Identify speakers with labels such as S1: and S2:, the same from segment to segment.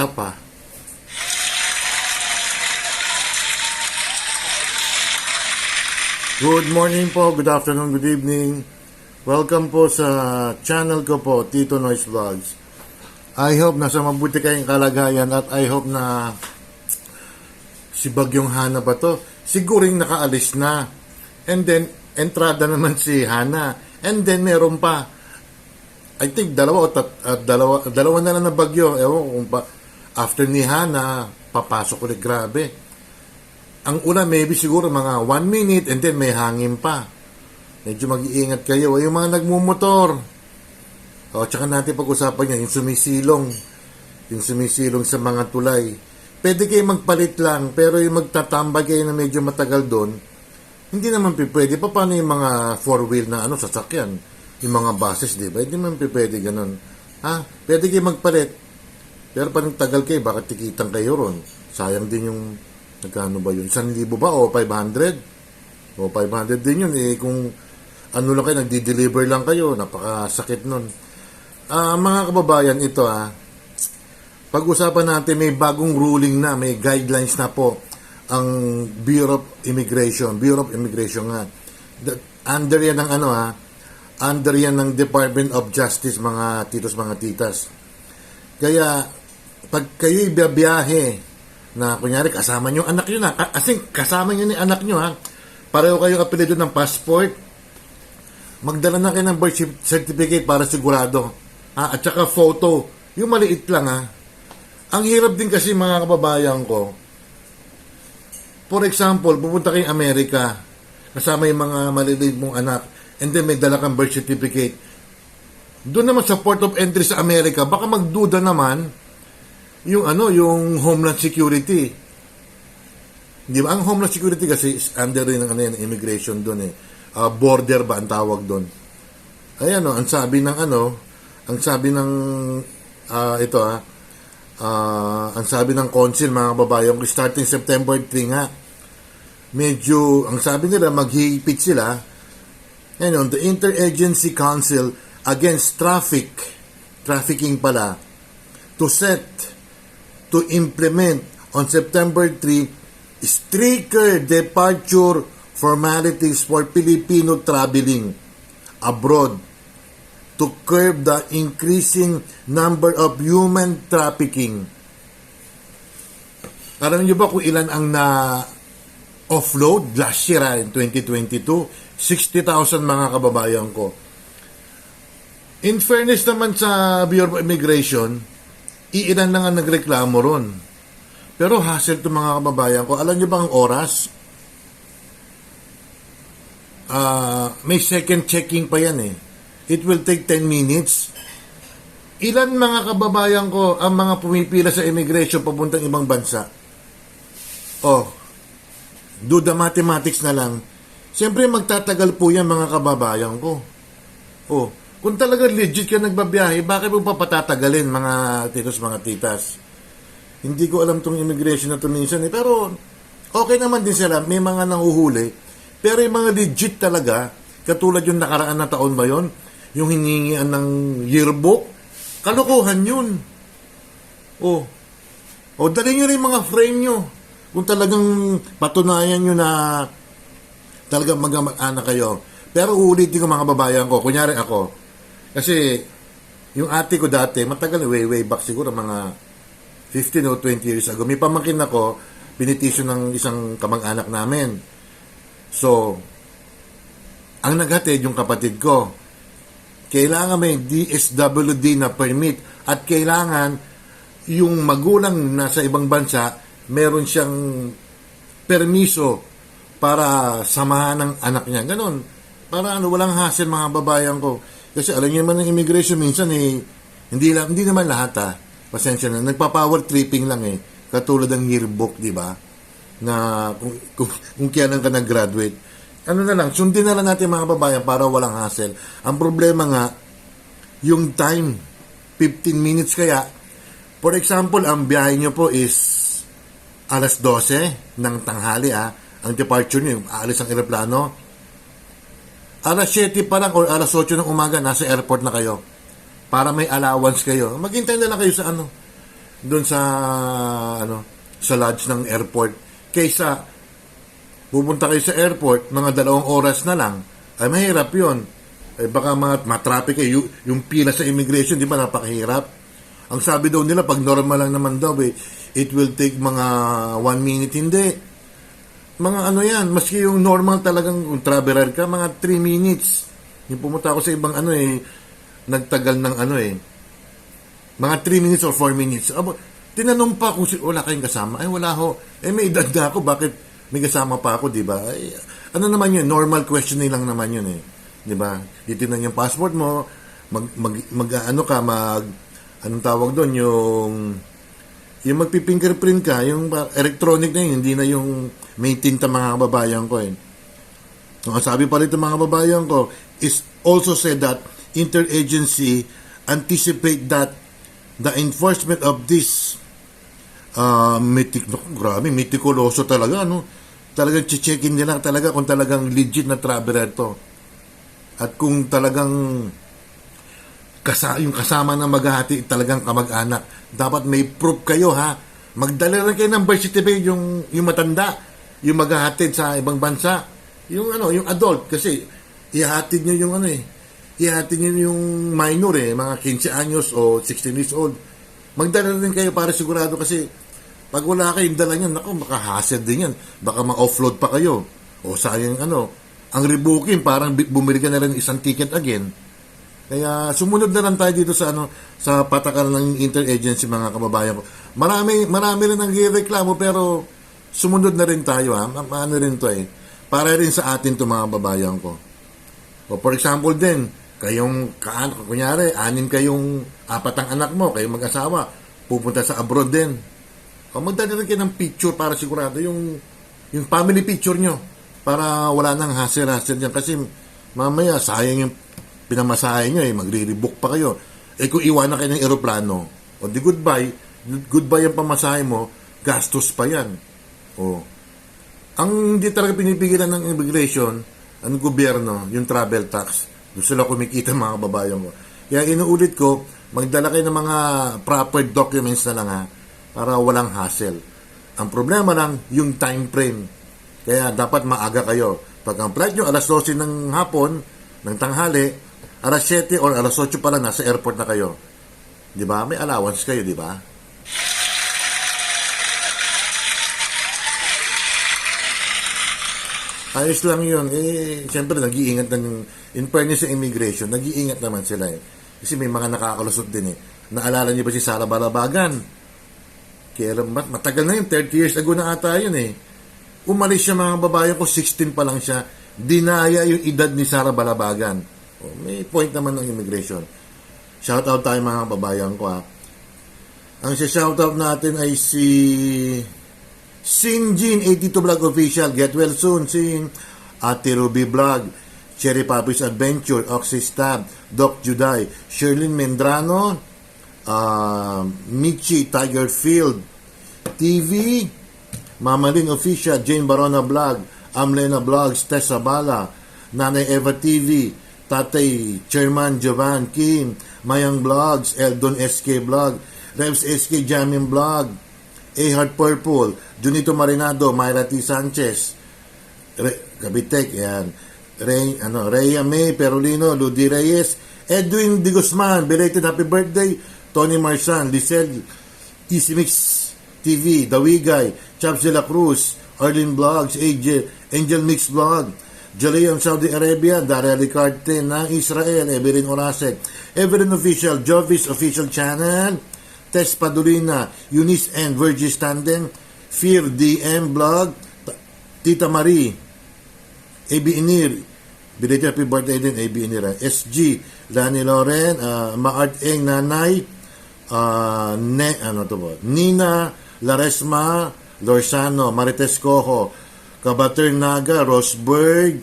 S1: isa pa. Good morning po, good afternoon, good evening. Welcome po sa channel ko po, Tito Noise Vlogs. I hope nasa mabuti kayong kalagayan at I hope na si Bagyong Hana ba to? Siguring nakaalis na. And then, entrada naman si Hana. And then, meron pa. I think dalawa o tat, at dalawa, dalawa na lang na bagyo. Ewan kung pa, after ni Hana, papasok ulit grabe. Ang una, maybe siguro mga one minute and then may hangin pa. Medyo mag-iingat kayo. Yung mga nagmumotor. O, tsaka natin pag-usapan yan, yung sumisilong. Yung sumisilong sa mga tulay. Pwede kayo magpalit lang, pero yung magtatambay kayo na medyo matagal doon, hindi naman pwede. Pa, paano yung mga four-wheel na ano, sasakyan? Yung mga buses, di ba? Hindi naman pwede ganun. Ha? Pwede kayo magpalit. Pero pa tagal kayo, bakit tikitan kayo ron? Sayang din yung, nagkano ba yun? 1,000 ba o 500? O 500 din yun. Eh, kung ano lang kayo, nagdi-deliver lang kayo, napakasakit nun. Ah, mga kababayan, ito ah, pag-usapan natin may bagong ruling na, may guidelines na po ang Bureau of Immigration, Bureau of Immigration nga. The- under yan ng ano ha, under yan ng Department of Justice mga titos mga titas. Kaya pag kayo'y biyahe na kunyari kasama nyo anak nyo na, as in, kasama nyo ni anak nyo ha, pareho kayo apelido ng passport, magdala na kayo ng birth certificate para sigurado. Ha? At saka photo. Yung maliit lang ha. Ang hirap din kasi mga kababayan ko. For example, pupunta kayong Amerika, kasama yung mga maliliit mong anak, and then may dala kang birth certificate. Doon naman sa port of entry sa Amerika, baka magduda naman yung ano, yung Homeland Security. Di ba? Ang Homeland Security kasi under rin ng ano yan, immigration doon eh. Ah, border ba ang tawag doon? Ayan o, ang sabi ng ano, ang sabi ng ah, ito ah, ah, ang sabi ng council mga kababayan starting September 3 nga medyo ang sabi nila maghihipit sila and on the Interagency Council against traffic trafficking pala to set to implement on September 3 stricter departure formalities for Filipino traveling abroad to curb the increasing number of human trafficking. Alam niyo ba kung ilan ang na offload last year ah, in 2022? 60,000 mga kababayan ko. In fairness naman sa Bureau of Immigration, iilan lang ang nagreklamo ron. Pero hassle to mga kababayan ko. Alam niyo ba ang oras? Ah, may second checking pa yan eh. It will take 10 minutes. Ilan mga kababayan ko ang mga pumipila sa immigration papuntang ibang bansa? Oh, do the mathematics na lang. Siyempre magtatagal po yan mga kababayan ko. Oh, kung talaga legit ka nagbabiyahe, bakit mo pa patatagalin mga titos, mga titas? Hindi ko alam tong immigration na to minsan eh. Pero okay naman din sila. May mga nanguhuli. Pero yung mga legit talaga, katulad yung nakaraan na taon ba yon yung hiningian ng yearbook, kalokohan yun. Oh. O, dali nyo rin mga frame nyo. Kung talagang patunayan nyo na talagang mag-anak kayo. Pero uulitin ko mga babayan ko, kunyari ako, kasi yung ate ko dati, matagal, way, way back siguro, mga 15 o 20 years ago, may pamangkin ako, pinitisyon ng isang kamag-anak namin. So, ang naghatid yung kapatid ko. Kailangan may DSWD na permit at kailangan yung magulang nasa ibang bansa meron siyang permiso para samahan ng anak niya. Ganon. Para ano, walang hassle mga babayan ko. Kasi alam niyo naman ng immigration minsan eh, hindi, lang, hindi naman lahat ha. Pasensya na. Nagpa-power tripping lang eh. Katulad ng yearbook, di ba? Na kung, kung, kung kailan ka nag-graduate. Ano na lang, sundin na lang natin mga babayan para walang hassle. Ang problema nga, yung time, 15 minutes kaya. For example, ang biyahe nyo po is alas 12 ng tanghali ah. Ang departure nyo, aalis ang aeroplano. Alas 7 pa lang or alas 8 ng umaga, nasa airport na kayo. Para may allowance kayo. Maghintay na lang kayo sa ano. doon sa ano sa lodge ng airport kaysa pupunta kayo sa airport mga dalawang oras na lang ay mahirap yon ay baka mga matraffic kayo yung, yung pila sa immigration di ba napakahirap ang sabi daw nila pag normal lang naman daw eh, it will take mga one minute hindi mga ano yan maski yung normal talagang kung traveler ka mga 3 minutes yung pumunta ako sa ibang ano eh nagtagal ng ano eh mga 3 minutes or 4 minutes. Abo, tinanong pa kung si, wala kayong kasama. Ay, wala ho. Eh, may edad na ako. Bakit may kasama pa ako, di ba? Ay, ano naman yun? Normal questioning lang naman yun eh. Di ba? Titignan yung passport mo. Mag, mag, mag, ano ka, mag, anong tawag doon? Yung, yung magpipingerprint ka, yung electronic na yun, hindi na yung may tinta mga kababayan ko eh. Ang sabi pa rito mga kababayan ko is also said that interagency anticipate that the enforcement of this uh, metik, naku, grabe, metikuloso talaga, no? Talagang checkin nila talaga kung talagang legit na traveler to. At kung talagang kasa, yung kasama na maghahati talagang kamag-anak. Dapat may proof kayo, ha? Magdala rin kayo ng birth certificate yung, yung matanda, yung maghahatid sa ibang bansa. Yung ano, yung adult, kasi ihahatid nyo yung ano eh, ihahatid nyo yung minor eh, mga 15 anyos o 16 years old. Magdala rin kayo para sigurado kasi pag wala kayong dala niyan, naku, makahassle din yan. Baka ma-offload pa kayo. O sayang ano, ang rebooking parang bumili ka na rin isang ticket again. Kaya sumunod na lang tayo dito sa ano sa patakaran ng interagency mga kababayan ko. Marami marami rin nagrereklamo pero sumunod na rin tayo ha. Ma- Ano rin to eh. Para rin sa atin to mga kababayan ko. O for example din, kayong kunyari, anin kayong apat ang anak mo, kayong mag-asawa, pupunta sa abroad din. O magdala rin kayo ng picture para sigurado yung yung family picture nyo para wala nang hassle-hassle dyan kasi mamaya sayang yung pinamasahe nyo eh, magre-rebook pa kayo. Eh kung iwanan kayo ng eroplano, o di goodbye, goodbye ang pamasahe mo, gastos pa yan. O, ang hindi talaga pinipigilan ng immigration, ang gobyerno, yung travel tax. Gusto sila kumikita mga kababayan ko. Kaya inuulit ko, magdala kayo ng mga proper documents na lang ha, para walang hassle. Ang problema lang, yung time frame. Kaya dapat maaga kayo. Pag ang flight nyo alas 12 ng hapon, ng tanghali, alas 7 or alas 8 pa lang nasa airport na kayo. Di ba? May allowance kayo, di ba? Ayos lang yun. Eh, siyempre, nag-iingat ng, in fairness sa immigration, nag-iingat naman sila eh. Kasi may mga nakakalusot din eh. Naalala niyo ba si Sara Balabagan? Kaya mat- matagal na yun, 30 years ago na ata yun eh. Umalis siya mga babae ko, 16 pa lang siya. Dinaya yung edad ni Sara Balabagan. Oh, may point naman ng immigration. Shout out tayo mga kababayan ko ha. Ang shout out natin ay si Sinjin 82 Vlog Official. Get well soon, Sin. Ate Ruby Vlog. Cherry Papi's Adventure. Oxy Stab. Doc Juday. Sherlyn Mendrano. Uh, Michi Tiger Field. TV. Mama Lynn Official. Jane Barona Vlog. Amlena Vlogs. Tessa Bala. Nanay Eva TV. Tatay Chairman Jovan Kim. Mayang Vlogs. Eldon SK Vlog. Revs SK Jamin Vlog. A Heart Purple, Junito Marinado, Myra T. Sanchez, Re, Gabitek, yan. Ray, ano, Rhea May, Perolino, Ludi Reyes, Edwin Di Guzman, belated happy birthday, Tony Marsan, Lisel, Easy Mix TV, Dawigay, Chaps de la Cruz, Arlene Vlogs, AJ, Angel Mix Vlog, Jaleon Saudi Arabia, Daria Ricarte ng Israel, Evelyn Orasek, Evelyn Official, Jovis Official Channel, Tess Padulina, Eunice and Virgis Tandem, Fear DM Blog, Tita Marie, AB Inir, belated happy birthday din, AB Inir, ah. SG, Lani Loren, uh, Maart Eng Nanay, uh, ne, ano to po, Nina, Laresma, Lorsano, Marites Cojo, Kabater Naga, Rosberg,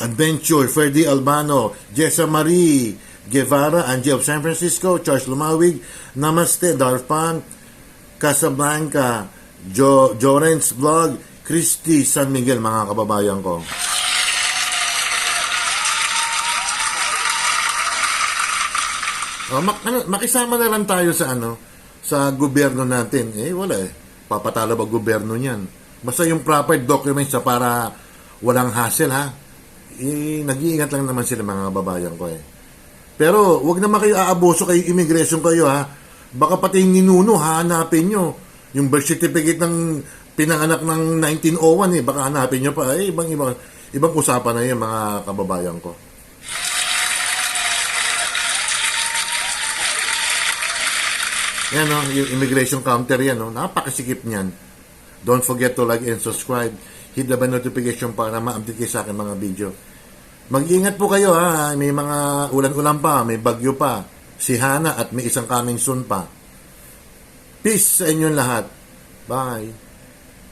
S1: Adventure, Ferdy Albano, Jessa Marie, Guevara, Angie of San Francisco, Charles Lumawig, Namaste, Darfan, Casablanca, jo Jorens Vlog, Christy San Miguel, mga kababayan ko. Oh, mak- ano, makisama na lang tayo sa ano sa gobyerno natin. Eh, wala eh. Papatalo ba gobyerno niyan? Basta yung proper documents sa para walang hassle ha. Eh, nag-iingat lang naman sila mga babayan ko eh. Pero wag naman kayo aaboso kayo immigration kayo ha. Baka pati yung ninuno hahanapin nyo. Yung birth certificate ng pinanganak ng 1901 eh. Baka hanapin nyo pa. Eh, ibang, ibang, ibang usapan na yun mga kababayan ko. Yan o, yung immigration counter yan o. Napakasikip niyan. Don't forget to like and subscribe. Hit the bell notification para ma-update kayo sa akin mga video. Mag-ingat po kayo ha. May mga ulan-ulan pa, may bagyo pa. Si Hana at may isang coming soon pa. Peace sa inyong lahat. Bye.